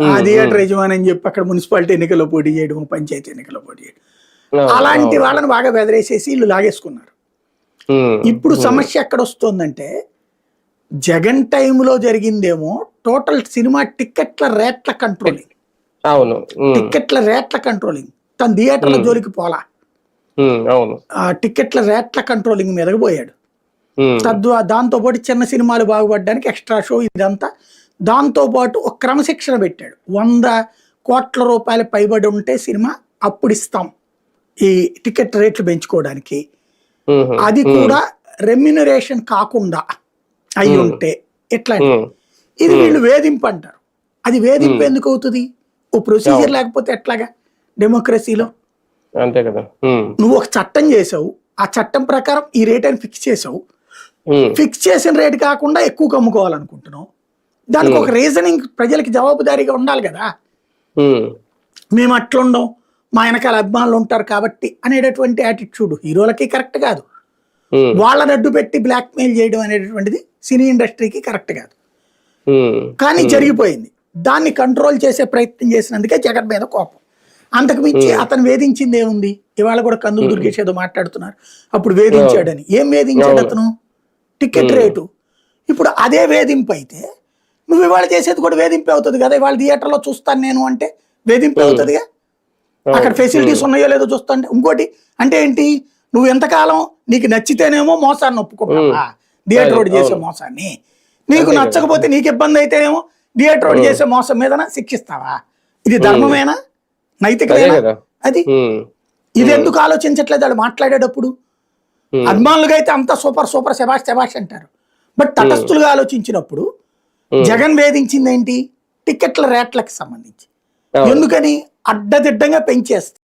ఆ థియేటర్ యజమాని అని చెప్పి అక్కడ మున్సిపాలిటీ ఎన్నికల్లో పోటీ చేయడం పంచాయతీ ఎన్నికల్లో పోటీ చేయడం. అలాంటి. వాళ్ళని బాగా బెదిరేసేసి వీళ్ళు లాగేసుకున్నారు. ఇప్పుడు సమస్య ఎక్కడ వస్తుందంటే జగన్ టైంలో జరిగిందేమో టోటల్ సినిమా టికెట్ల రేట్ల కంట్రోలింగ్. అవును ఉమ్, టికెట్ల రేట్ల కంట్రోలింగ్. తన థియేటర్ల. జోలికి పోలా. అవును. ఆ టికెట్ల రేట్ల కంట్రోలింగ్ మీదకి పోయాడు. తద్వా దాంతోపాటు చిన్న సినిమాలు బాగుపడడానికి ఎక్స్ట్రా షో ఇదంతా దాంతోపాటు ఒక క్రమశిక్షణ పెట్టాడు. వంద కోట్ల రూపాయలు పైబడి ఉంటే సినిమా అప్పుడు ఇస్తాం ఈ టికెట్ రేట్లు పెంచుకోవడానికి. అది కూడా రెమ్యునరేషన్ కాకుండా అయి. ఉంటే ఎట్లా ఇది. వీళ్ళు వేధింపు అంటారు. అది వేధింపు. ఎందుకు అవుతుంది? ఓ ప్రొసీజర్. లేకపోతే ఎట్లాగా? డెమోక్రసీలో అంతే కదా. నువ్వు ఒక చట్టం చేసావు. ఆ చట్టం ప్రకారం ఈ రేట్ అని ఫిక్స్ చేసావు. ఫిక్స్ చేసిన రేట్ కాకుండా ఎక్కువ అమ్ముకోవాలనుకుంటున్నావు. దానికి ఒక రీజనింగ్ ప్రజలకి జవాబుదారీగా ఉండాలి కదా. మేము అట్లుండం మా వెనకాల అభిమానులు ఉంటారు కాబట్టి అనేటటువంటి యాటిట్యూడ్ హీరోలకి కరెక్ట్ కాదు. వాళ్ళని అడ్డు పెట్టి బ్లాక్మెయిల్ చేయడం అనేటటువంటిది సినీ ఇండస్ట్రీకి కరెక్ట్ కాదు. కానీ జరిగిపోయింది. దాన్ని కంట్రోల్ చేసే ప్రయత్నం చేసినందుకే జగన్ మీద కోపం. అంతకు మించి అతను వేధించింది ఏముంది? ఇవాళ కూడా కందులు దుర్గేష్ మాట్లాడుతున్నారు. అప్పుడు వేధించాడని. ఏం వేధించాడు. అతను? టికెట్. రేటు. ఇప్పుడు అదే వేధింపు అయితే నువ్వు ఇవాళ చేసేది కూడా వేధింపు అవుతుంది కదా. ఇవాళ థియేటర్లో చూస్తాను నేను అంటే వేధింపు. అవుతుందిగా అక్కడ ఫెసిలిటీస్ ఉన్నాయో లేదో చూస్తాంటే ఇంకోటి అంటే ఏంటి? నువ్వు ఎంతకాలం నీకు నచ్చితేనేమో మోసాన్ని ఒప్పుకుంటావా? థియేటర్ రోడ్ చేసే. మోసాన్ని. నీకు. నచ్చకపోతే నీకు ఇబ్బంది అయితేనేమో థియేటర్ రోడ్. చేసే మోసం మీద శిక్షిస్తావా? ఇది. ధర్మమేనా? నైతికమేనా? కదా. అది. ఇది ఎందుకు ఆలోచించట్లేదు వాళ్ళు మాట్లాడేటప్పుడు? అభిమానులుగా అయితే అంతా సూపర్ సూపర్ శబాష్ శబాష్ అంటారు. బట్ తటస్థులుగా ఆలోచించినప్పుడు జగన్ వేధించింది ఏంటి టికెట్ల రేట్లకు సంబంధించి. ఎందుకని? అడ్డదిడ్డంగా పెంచేస్తే.